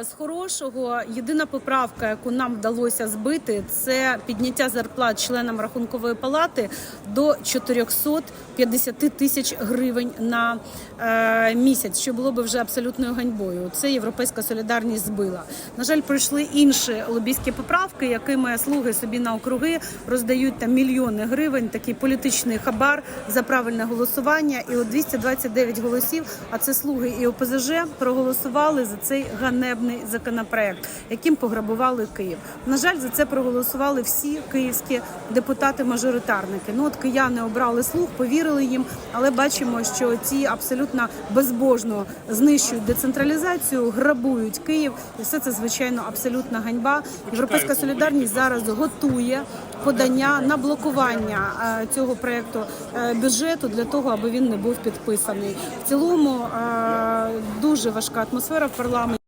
З хорошого єдина поправка, яку нам вдалося збити, це підняття зарплат членам рахункової палати до 450 тисяч гривень на е, місяць, що було би вже абсолютною ганьбою. Це європейська солідарність збила. На жаль, пройшли інші лобійські поправки, якими слуги собі на округи роздають там мільйони гривень. Такий політичний хабар за правильне голосування. І от 229 голосів. А це слуги і ОПЗЖ проголосували за цей ганебний законопроект, яким пограбували Київ. На жаль, за це проголосували всі київські депутати-мажоритарники. Ну от кияни обрали слуг, повірили їм, але бачимо, що ці абсолютно безбожно знищують децентралізацію, грабують Київ, і все це звичайно абсолютна ганьба. Європейська солідарність зараз готує подання на блокування е, цього проекту е, бюджету для того, аби він не був підписаний. В цілому е, дуже важка атмосфера в парламенті.